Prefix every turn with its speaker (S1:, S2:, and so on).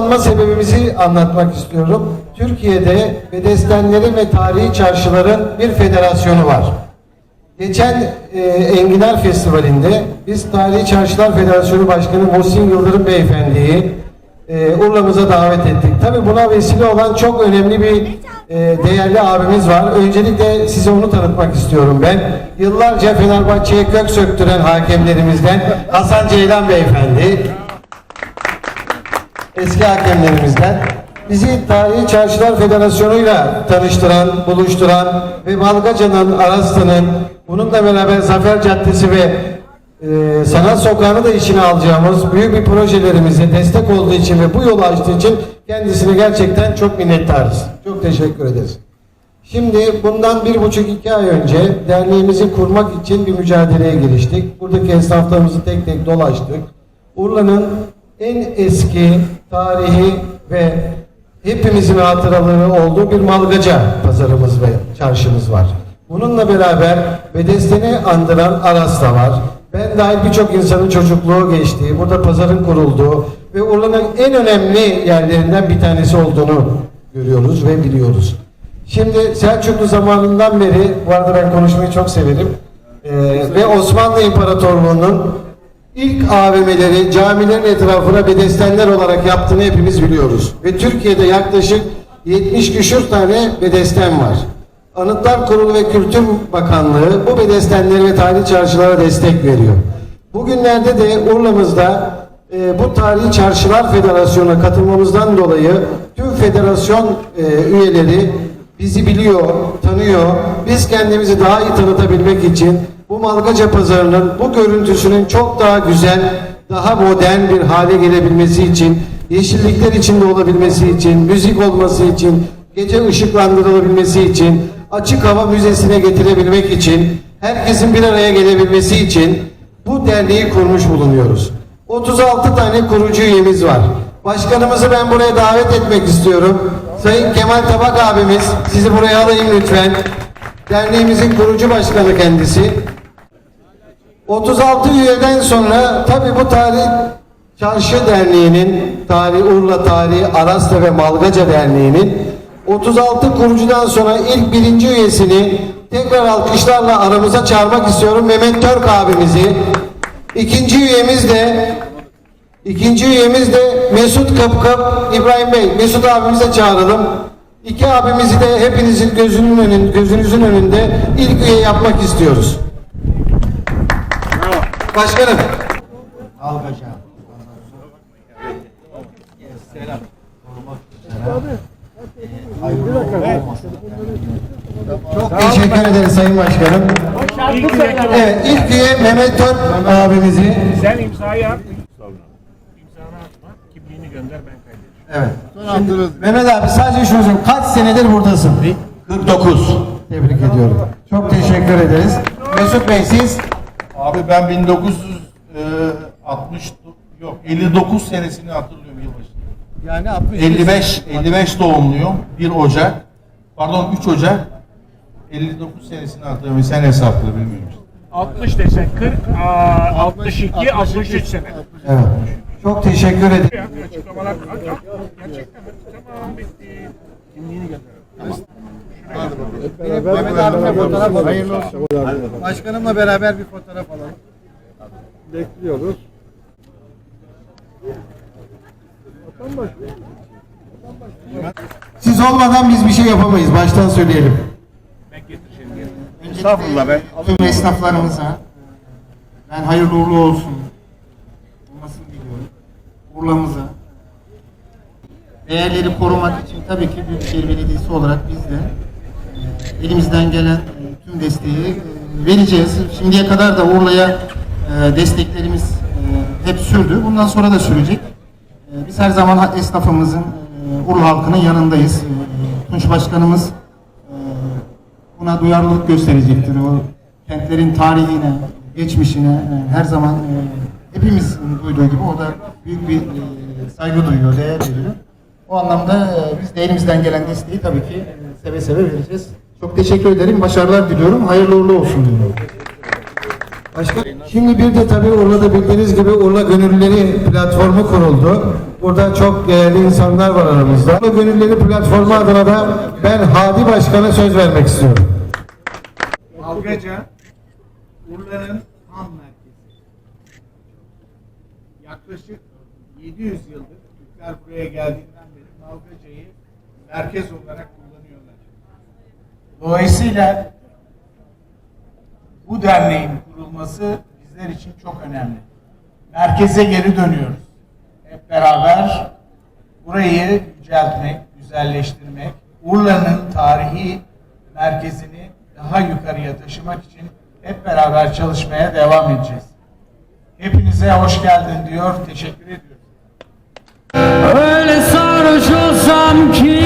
S1: toplanma sebebimizi anlatmak istiyorum. Türkiye'de bedestenlerin ve tarihi çarşıların bir federasyonu var. Geçen e, Enginar Festivali'nde biz Tarihi Çarşılar Federasyonu Başkanı Muhsin Yıldırım Beyefendi'yi e, Urla'mıza davet ettik. Tabii buna vesile olan çok önemli bir e, değerli abimiz var. Öncelikle size onu tanıtmak istiyorum ben. Yıllarca Fenerbahçe'ye kök söktüren hakemlerimizden Hasan Ceylan Beyefendi eski hakemlerimizden bizi Tarihi Çarşılar Federasyonu'yla tanıştıran, buluşturan ve Malgaca'nın, Araslı'nın, bununla beraber Zafer Caddesi ve e, Sanat Sokağı'nı da içine alacağımız büyük bir projelerimize destek olduğu için ve bu yolu açtığı için kendisine gerçekten çok minnettarız. Çok teşekkür ederiz. Şimdi bundan bir buçuk iki ay önce derneğimizi kurmak için bir mücadeleye giriştik. Buradaki esnaflarımızı tek tek dolaştık. Urla'nın en eski tarihi ve hepimizin hatıraları olduğu bir malgaca pazarımız ve çarşımız var. Bununla beraber Bedesten'i andıran Aras da var. Ben dahil birçok insanın çocukluğu geçtiği, burada pazarın kurulduğu ve Urla'nın en önemli yerlerinden bir tanesi olduğunu görüyoruz ve biliyoruz. Şimdi Selçuklu zamanından beri, bu arada ben konuşmayı çok severim, ee, ve Osmanlı İmparatorluğu'nun ilk AVM'leri camilerin etrafına bedestenler olarak yaptığını hepimiz biliyoruz. Ve Türkiye'de yaklaşık 70 küsur tane bedesten var. Anıtlar Kurulu ve Kültür Bakanlığı bu bedestenleri ve tarihi çarşılara destek veriyor. Bugünlerde de Urla'mızda e, bu Tarihi Çarşılar Federasyonu'na katılmamızdan dolayı tüm federasyon e, üyeleri bizi biliyor, tanıyor. Biz kendimizi daha iyi tanıtabilmek için bu Malgaca Pazarı'nın bu görüntüsünün çok daha güzel, daha modern bir hale gelebilmesi için, yeşillikler içinde olabilmesi için, müzik olması için, gece ışıklandırılabilmesi için, açık hava müzesine getirebilmek için, herkesin bir araya gelebilmesi için bu derneği kurmuş bulunuyoruz. 36 tane kurucu üyemiz var. Başkanımızı ben buraya davet etmek istiyorum. Sayın Kemal Tabak abimiz, sizi buraya alayım lütfen. Derneğimizin kurucu başkanı kendisi. 36 üyeden sonra tabii bu tarih Çarşı Derneği'nin, Tarih Urla Tarihi Aras'ta ve Malgaca Derneği'nin 36 kurucudan sonra ilk birinci üyesini tekrar alkışlarla aramıza çağırmak istiyorum Mehmet Türk abimizi. İkinci üyemiz de İkinci üyemiz de Mesut Kapkap İbrahim Bey. Mesut abimize çağıralım. İki abimizi de hepinizin gözünün önün, gözünüzün önünde ilk üye yapmak istiyoruz. Başkanım. Çok teşekkür ederiz Sayın Başkanım. Evet, ilk üye Mehmet Tör abimizi.
S2: Sen imzayı at. İmzanı atma. Kimliğini gönder ben kaydedeceğim.
S1: Evet. Şimdi, Mehmet abi sadece şunu söyleyeyim. Kaç senedir buradasın? 49. Tebrik ediyorum. Çok teşekkür ederiz. Mesut Bey siz?
S3: Abi ben 1960 yok 59 senesini hatırlıyorum yılbaşı.
S1: Yani 60
S3: 55 55 doğumluyum. 1 Ocak. Pardon 3 Ocak. 59 senesini hatırlıyorum. Sen hesapla bilmiyorum. işte.
S2: 60 desen 40, aa, 62, 63 sene.
S1: Evet. Çok teşekkür ederim.
S2: Açıklamalar gerçekten tamam bitti. Kimliğini gönder.
S1: Mehmet abimle fotoğraf alalım. Hayırlı olsun. Başkanımla beraber bir fotoğraf alalım.
S4: Bekliyoruz.
S1: Siz olmadan biz bir şey yapamayız. Baştan söyleyelim.
S2: Ben getireceğim.
S1: Estağfurullah ben. Tüm esnaflarımıza ben hayırlı uğurlu olsun. Olmasını diliyorum. Urla'mıza. Değerleri korumak için tabii ki Büyükşehir Belediyesi olarak biz de e, elimizden gelen e, tüm desteği e, vereceğiz. Şimdiye kadar da Urla'ya desteklerimiz hep sürdü. Bundan sonra da sürecek. Biz her zaman esnafımızın, e, Urla halkının yanındayız. Tunç Başkanımız buna duyarlılık gösterecektir. O kentlerin tarihine, geçmişine her zaman e, hepimiz duyduğu gibi o da büyük bir saygı duyuyor, değer veriyor. O anlamda biz de elimizden gelen desteği tabii ki e, seve seve vereceğiz. Çok teşekkür ederim. Başarılar diliyorum. Hayırlı uğurlu olsun diliyorum. Başka, şimdi bir de tabii Urla'da bildiğiniz gibi Urla Gönüllüleri platformu kuruldu. Burada çok değerli insanlar var aramızda. Urla Gönüllüleri platformu adına da ben Hadi Başkan'a söz vermek istiyorum.
S5: Malgaca, Urla'nın ham merkezi. Yaklaşık 700 yıldır Türkler buraya geldiğinden beri Malgaca'yı merkez olarak kullanıyorlar. Dolayısıyla bu derneğin kurulması bizler için çok önemli. Merkeze geri dönüyoruz. Hep beraber burayı yüceltmek, güzelleştirmek, Urla'nın tarihi merkezini daha yukarıya taşımak için hep beraber çalışmaya devam edeceğiz. Hepinize hoş geldin diyor, teşekkür ediyorum.
S6: Öyle sarhoş olsam ki